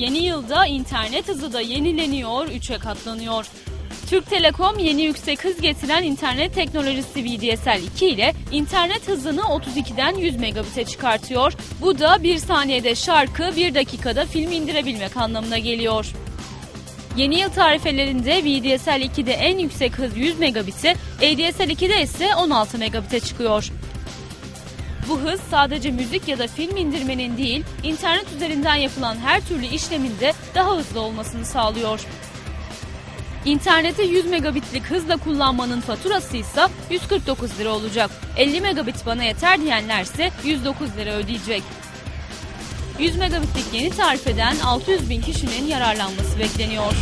Yeni yılda internet hızı da yenileniyor, 3'e katlanıyor. Türk Telekom yeni yüksek hız getiren internet teknolojisi VDSL 2 ile internet hızını 32'den 100 megabit'e çıkartıyor. Bu da bir saniyede şarkı, bir dakikada film indirebilmek anlamına geliyor. Yeni yıl tarifelerinde VDSL 2'de en yüksek hız 100 megabit'i, ADSL 2'de ise 16 megabit'e çıkıyor. Bu hız sadece müzik ya da film indirmenin değil, internet üzerinden yapılan her türlü işlemin de daha hızlı olmasını sağlıyor. İnterneti 100 megabitlik hızla kullanmanın faturası ise 149 lira olacak. 50 megabit bana yeter diyenler ise 109 lira ödeyecek. 100 megabitlik yeni tarifeden 600 bin kişinin yararlanması bekleniyor.